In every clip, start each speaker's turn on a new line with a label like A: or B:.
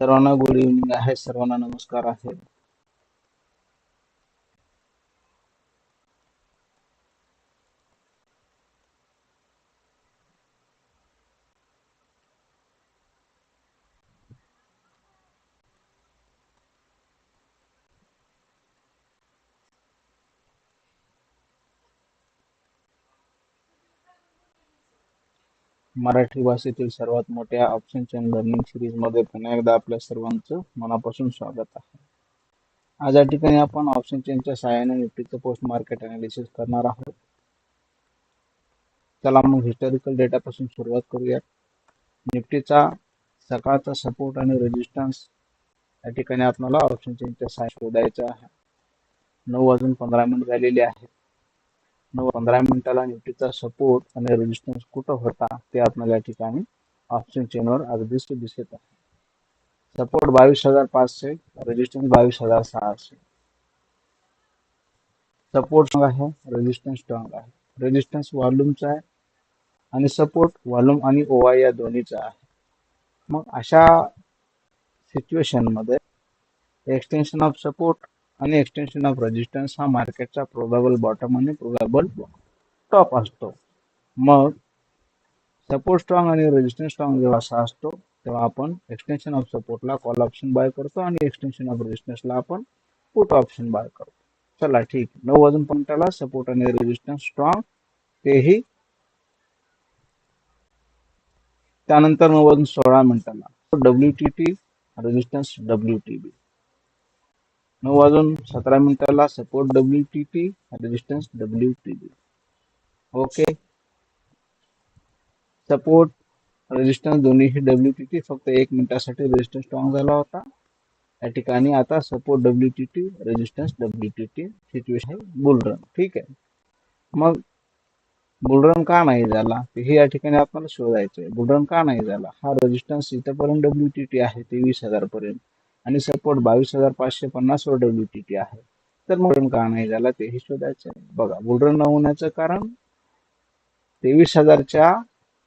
A: सर्वांना good evening आहे. सर्वांना नमस्कार आहे. मराठी भाषेतील सर्वात मोठ्या ऑप्शन चेन लर्निंग सिरीजमध्ये पुन्हा एकदा आपल्या सर्वांचं मनापासून स्वागत आहे. आज या ठिकाणी आपण ऑप्शन चेनच्या सहाय्याने निफ्टीचं पोस्ट मार्केट अनालिसिस करणार आहोत. चला मग हिस्टॉरिकल डेटापासून सुरुवात करूया निफ्टीचा सकाळचा सपोर्ट आणि रेजिस्टन्स या ठिकाणी आपल्याला ऑप्शन चेनच्या सहाय्या शोधायचा आहे. नऊ वाजून पंधरा मिनिट झालेले आहेत. पंधरा मिनिटाला निफ्टीचा सपोर्ट आणि रेजिस्टन्स कुठं होता ते आपल्याला या ठिकाणी ऑप्शन चेनवर अगदीच दिसत आहे. सपोर्ट बावीस हजार पाचशे रेजिस्टन्स बावीस हजार सहाशे. सपोर्ट स्ट्रॉंग आहे रेजिस्टन्स स्ट्रॉंग आहे. रेजिस्टन्स व्हॉल्यूमचा आहे आणि सपोर्ट व्हॉल्यूम आणि ओवाय या दोन्हीचा आहे. मग अशा सिच्युएशनमध्ये एक्सटेन्शन ऑफ सपोर्ट आणि एक्सटेन्शन ऑफ रेजिस्टन्स हा मार्केटचा प्रोबेबल बॉटम आणि प्रोबेबल टॉप असतो. मग सपोर्ट स्ट्रॉंग आणि रेजिस्टन्स स्ट्रॉंग जेव्हा असा असतो तेव्हा आपण एक्सटेन्शन ऑफ सपोर्टला कॉल ऑप्शन बाय करतो आणि एक्सटेन्शन ऑफ रेजिस्टन्सला आपण पुट ऑप्शन बाय करतो. चला ठीक. नऊ वाजून पंधराला सपोर्ट आणि रेजिस्टन्स स्ट्रॉंग तेही. त्यानंतर नऊ वाजून सोळा मिनिटाला. W T T resistance W T B नऊ वाजून सतरा मिनिटाला support W T T resistance W T T okay support resistance दोन्हीही डब्ल्यू टी टी फक्त एक मिनिटासाठी रेजिस्टन्स स्ट्रॉंग झाला होता. या ठिकाणी आता support W T T resistance W T T situation आहे बुलरन ठीक आहे. मग बुलरन का नाही झाला? हे या ठिकाणी आपल्याला शोधायचं आहे बुलरन का नाही झाला? हा रेजिस्टन्स इथंपर्यंत डब्ल्यू टी टी आहे तेवीस हजार पर्यंत. आणि सपोर्ट बावीस हजार पाचशे पन्नास वर डब्ल्यू टी टी आहे. तर बुलरन का नाही झाला तेही शोधायचं आहे. बघा बुलरन न होण्याचं कारण तेवीस हजारच्या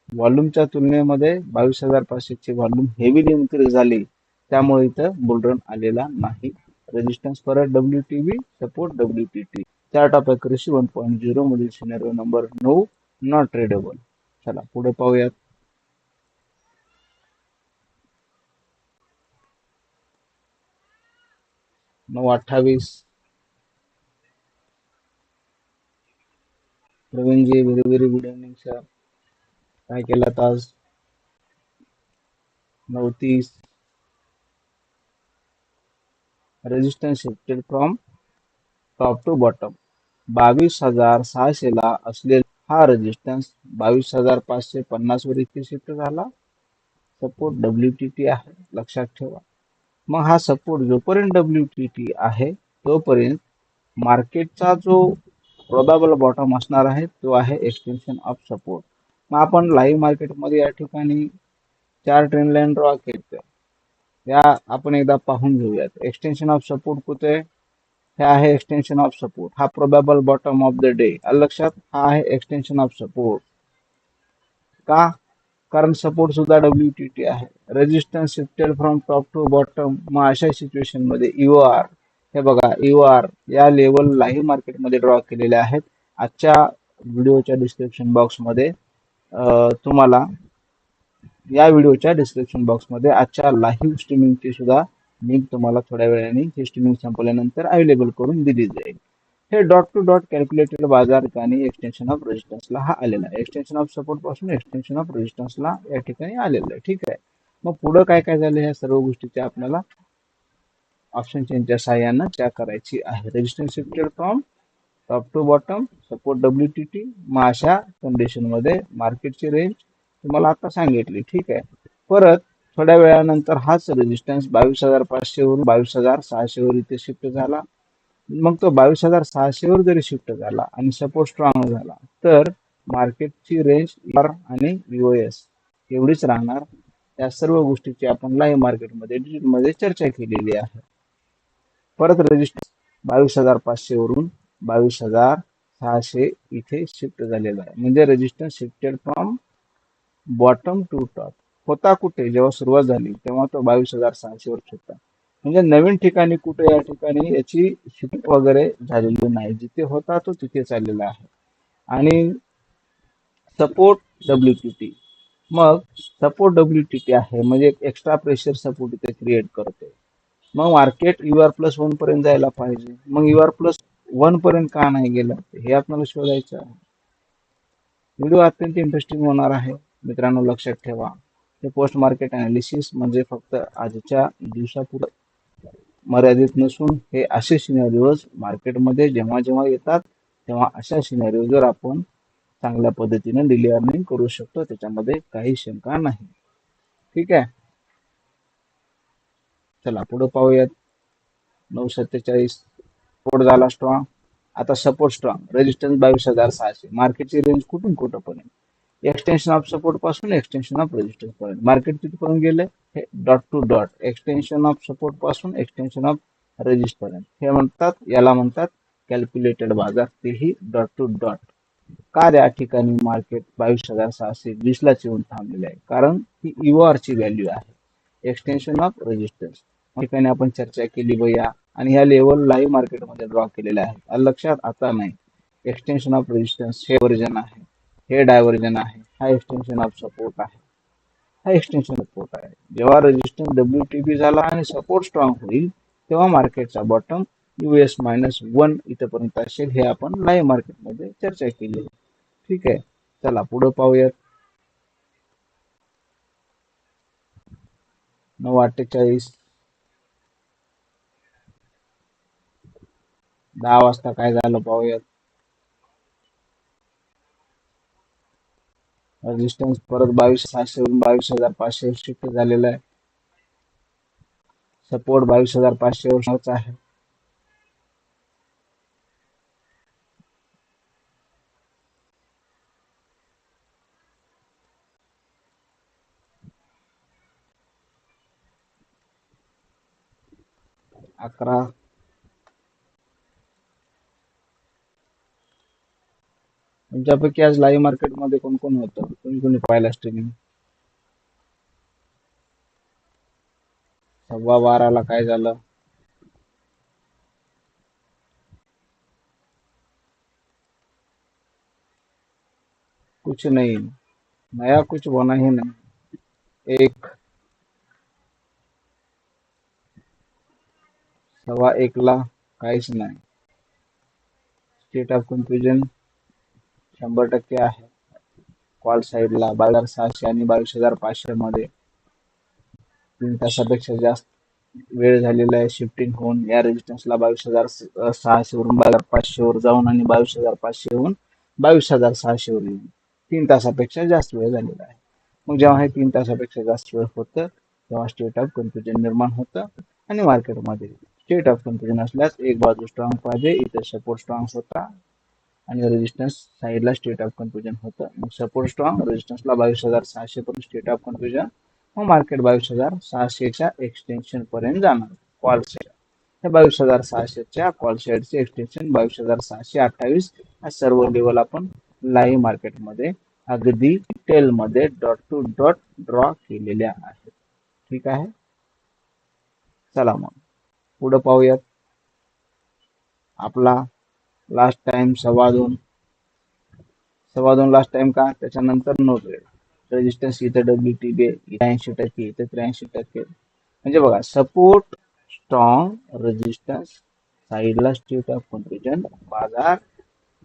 A: व्हॉल्यूमच्या तुलनेमध्ये बावीस हजार पाचशेची व्हॉल्यूम हेवीली इन्क्रीज झाली. त्यामुळे इथं बुलरन आलेला नाही. रेजिस्टन्स परत W T V support W T T त्या off accuracy one point zero मधील सिनेरिओ नंबर नऊ नॉट ट्रेडेबल चला पुढे पाहूयात. नऊ अठ्ठावीस. Pravinji very very good evening sir काय केला आज? नऊ तीस resistance shifted from top to bottom बावीस हजार सहाशेला असलेला हा रेजिस्टन्स बावीस हजार पाचशे पन्नास वर इथे शिफ्ट झाला. सपोर्ट डब्ल्यू टी टी आहे. लक्षात ठेवा. मग हा सपोर्ट जोपर्यंत डब्ल्यू टी टी आहे तोपर्यंत मार्केटचा जो प्रोबेबल बॉटम असणार आहे तो आहे एक्सटेन्शन ऑफ सपोर्ट मग आपण लाईव्ह मार्केटमध्ये या ठिकाणी चार ट्रेन लाईन ड्रॉ केलं या आपण एकदा पाहून घेऊयात. एक्सटेन्शन ऑफ सपोर्ट कुठे? हे आहे एक्सटेन्शन ऑफ सपोर्ट हा probable bottom of the day लक्षात हा आहे एक्सटेन्शन ऑफ सपोर्ट का? कारण सपोर्ट सुद्धा डब्ल्यू टी टी आहे. Resistance shifted from top to bottom मग अशा सिच्युएशनमध्ये यू आर हे बघा यू आर या लेवल लाईव्ह मार्केटमध्ये ड्रॉ केलेले आहेत. आजच्या व्हिडिओच्या डिस्क्रिप्शन बॉक्समध्ये तुम्हाला या व्हिडिओच्या डिस्क्रिप्शन बॉक्समध्ये आजच्या लाईव्ह स्ट्रीमिंगची सुद्धा लिंक तुम्हाला थोड्या वेळाने ही स्ट्रीमिंग संपल्यानंतर अवेलेबल करून दिली जाईल. हे डॉट टू डॉट कॅल्क्युलेटेड बाजार आणि एक्सटेन्शन ऑफ रेजिस्टन्सला हा आलेला आहे. एक्सटेन्शन ऑफ सपोर्टपासून एक्सटेन्शन ऑफ रेजिस्टन्सला या ठिकाणी आलेलं आहे. ठीक आहे. मग पुढं काय काय झालं ह्या सर्व गोष्टीच्या आपल्याला ऑप्शन चेनच्या सहाय्यानं चेक करायची आहे. Resistance shifted from top to bottom support W T T मग अशा कंडिशनमध्ये मार्केटची रेंज तुम्हाला आता सांगितली. ठीक आहे. परत थोड्या वेळानंतर हाच रेजिस्टन्स बावीस हजार पाचशे वरून बावीस हजार सहाशे वर इथे शिफ्ट झाला. मग तो बावीस हजार सहाशे वर जरी शिफ्ट झाला आणि सपोर्ट स्ट्रॉंग झाला तर मार्केटची रेंज आर आणि एस एवढीच राहणार. त्या सर्व गोष्टीची आपण लाईव्ह मार्केटमध्ये डिटेलमध्ये चर्चा केलेली आहे. परत रजिस्टर बावीस हजार पाचशे वरून बावीस हजार सहाशे इथे शिफ्ट झालेला आहे. म्हणजे resistance shifted from bottom to top होता कुठे? जेव्हा सुरुवात झाली तेव्हा तो बावीस हजार सहाशे वर होता. म्हणजे नवीन ठिकाणी कुठे या ठिकाणी याची शिफ्ट वगैरे झालेली नाही. जिथे होता तो तिथे चाललेला आहे. आणि सपोर्ट डब्ल्यू टी मग सपोर्ट डब्ल्यू टी आहे. म्हणजे एक एक्स्ट्रा प्रेशर सपोर्ट इथे क्रिएट करते. मग market U R plus one पर्यंत जायला पाहिजे. मग यू आर प्लस वन पर्यंत का नाही गेलं? हे आपल्याला शोधायचं आहे. व्हिडिओ अत्यंत इंटरेस्टिंग होणार आहे. मित्रांनो लक्षात ठेवा. हे पोस्ट मार्केट अनालिसिस म्हणजे फक्त आजच्या दिवसापुरत मर्यादित नसून हे असे सिनेरिओज मार्केटमध्ये जेव्हा जेव्हा येतात तेव्हा अशा सिनेरिओजवर आपण चांगल्या पद्धतीने डेली अर्निंग करू शकतो त्याच्यामध्ये काही शंका नाही. ठीक आहे? चला पुढे पाहूयात. नऊ सत्तेचाळीस सपोर्ट झाला स्ट्रॉंग आता सपोर्ट स्ट्रॉंग रेजिस्टन्स बावीस हजार सहाशे. मार्केटची रेंज कुठून कुठं पर्यंत एक्सटेन्शन ऑफ सपोर्टपासून एक्सटेन्शन ऑफ रेजिस्टन्स पर्यंत मार्केट तिथपर्यंत गेले हे dot two dot extension of सपोर्टपासून extension of resist पर्यंत. हे म्हणतात याला म्हणतात कॅल्क्युलेटेड बाजार. तेही डॉट टू डॉट का या ठिकाणी मार्केट बावीस हजार सहाशे वीस येऊन थांबलेले आहे. कारण ही युआर ची व्हॅल्यू आहे. एक्सटेन्शन ऑफ रेजिस्टन्स ठिकाणी आपण चर्चा केली भैया. आणि ह्या लेवल लाईव्ह मार्केटमध्ये ड्रॉ केलेल्या आहेत. लक्षात आता नाही. एक्सटेन्शन ऑफ रेजिस्टन्स हे वर्जन आहे. हे डायव्हर्जन आहे. हा एक्सटेन्शन ऑफ सपोर्ट आहे. हा एक्सटेन्शन सपोर्ट आहे. जेव्हा रेजिस्टन्स डब्ल्यू टी झाला आणि सपोर्ट स्ट्रॉंग होईल तेव्हा मार्केटचा बॉटम यूएस मायनस वन इथपर्यंत असेल हे आपण लाईव्ह मार्केटमध्ये चर्चा केली ठीक आहे. चला पुढे पाहूयात. नऊ अठ्ठेचाळीस. दहा वाजता काय झालं पाहूयात. रेजिस्टन्स परत बावीस सातशे वरून बावीस हजार पाचशे शिफ्ट झालेला आहे. सपोर्ट बावीस हजार पाचशे वर्षाच आहे. अकरा तुमच्यापैकी आज लाईव्ह मार्केटमध्ये कोण कोण होतं? कोणी कोणी पाहिला स्ट्रीमिंग सव्वा बाराला काय झालं? कुछ नहीं. नया कुछ बना ही नहीं. एक. सव्वा एकला काहीच नाही. स्टेट ऑफ कन्फ्युजन शंभर टक्के आहे. कॉल साईडला बावीस हजार सहाशे आणि बावीस हजार पाचशे मध्ये. तीन तासापेक्षा जास्त वेळ झालेला आहे. शिफ्टिंग होऊन या रेजिस्टन्सला बावीस हजार सहाशे वरून बावीस हजार पाचशे वर जाऊन आणि बावीस हजार पाचशे होऊन बावीस हजार सहाशे वर येऊन तीन तासापेक्षा जास्त वेळ झालेला आहे. मग जेव्हा हे तीन तासापेक्षा जास्त वेळ होतं तेव्हा स्टेट ऑफ कन्फ्युजन निर्माण होतं आणि मार्केटमध्ये स्टेट ऑफ कन्फ्युजन असल्यास एक बाजू स्ट्रॉंग पाहिजे इतर सपोर्ट स्ट्रॉंग होता. आणि रेजिस्टन्स साईडला स्टेट ऑफ कन्फ्युजन होतं. मग सपोर्ट स्ट्रॉंग रेजिस्टन्सला बावीस हजार सहाशे पर्यंत स्टेट ऑफ कन्फ्युजन मग मार्केट बावीस हजार सहाशेच्या एक्सटेन्शन पर्यंत जाणार. कॉल सेट हे बावीस हजार सहाशेच्या कॉल सेटचे एक्सटेन्शन बावीस हजार सहाशे अठ्ठावीस. हा सर्व लेवल आपण लाईव्ह मार्केटमध्ये अगदी मध्ये डॉट टू डॉट ड्रॉ केलेल्या आहेत. ठीक आहे? चला मग. पुढं पाहूयात. आपला लास्ट टाइम सव्वा दोन. सव्वा दोन लास्ट टाइम का? त्याच्यानंतर नो ट्रेड रेजिस्टन्स इथं डब्ल्यू टी बी ऐंशी टक्के इथे त्र्याऐंशी टक्के. म्हणजे बघा सपोर्ट स्ट्रॉंग रेजिस्टन्स साईडला स्टेट ऑफ कन्फ्युजन बाजार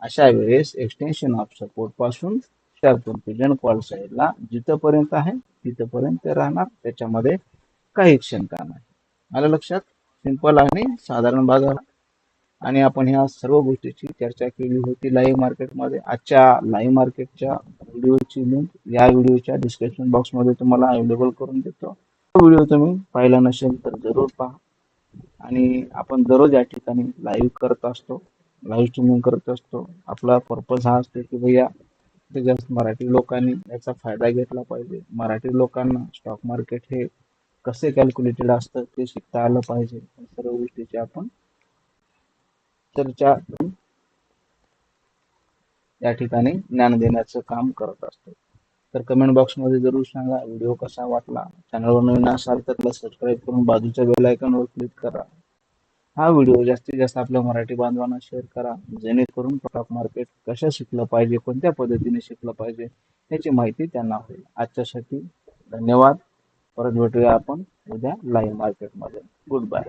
A: अशा वेळेस एक्सटेन्शन ऑफ सपोर्टपासून स्टेट कन्फ्युजन कॉल साईडला जिथपर्यंत आहे तिथपर्यंत राहणार. त्याच्यामध्ये काही शंका नाही आलं लक्षात? सिंपल आणि साधारण बाजार. आणि आपण ह्या सर्व गोष्टीची चर्चा केली होती लाईव्ह मार्केटमध्ये आजच्या लाईव्ह मार्केटच्या व्हिडिओची लिंक या व्हिडिओच्या डिस्क्रिप्शन बॉक्समध्ये तुम्हाला अवेलेबल करून देतो. व्हिडिओ तुम्ही पाहिला नसेल तर जरूर पहा. आणि आपण दररोज या ठिकाणी लाईव्ह करत असतो लाईव्ह स्ट्रीमिंग करत असतो. आपला पर्पज हा असतो की भैया जास्त मराठी लोकांनी याचा फायदा घेतला पाहिजे. मराठी लोकांना स्टॉक मार्केट हे कसे कॅल्क्युलेटेड असतं ते शिकता आलं पाहिजे. सर्व गोष्टीची आपण सत्तरच्या या ठिकाणी ज्ञान देण्याचं काम करत असतो. तर कमेंट बॉक्समध्ये जरूर सांगा. व्हिडिओ कसा वाटला? चॅनलवर नवीन असाल तर त्याला सबस्क्राईब करून बाजूच्या बेल आयकॉनवर क्लिक करा. हा व्हिडिओ जास्तीत जास्त आपल्या मराठी बांधवांना शेअर करा. जेणेकरून स्टॉक मार्केट कशा शिकलं पाहिजे कोणत्या पद्धतीने शिकलं पाहिजे याची माहिती त्यांना होईल. आजच्यासाठी धन्यवाद. परत भेटूया आपण उद्या लाईव्ह मार्केटमध्ये गुड बाय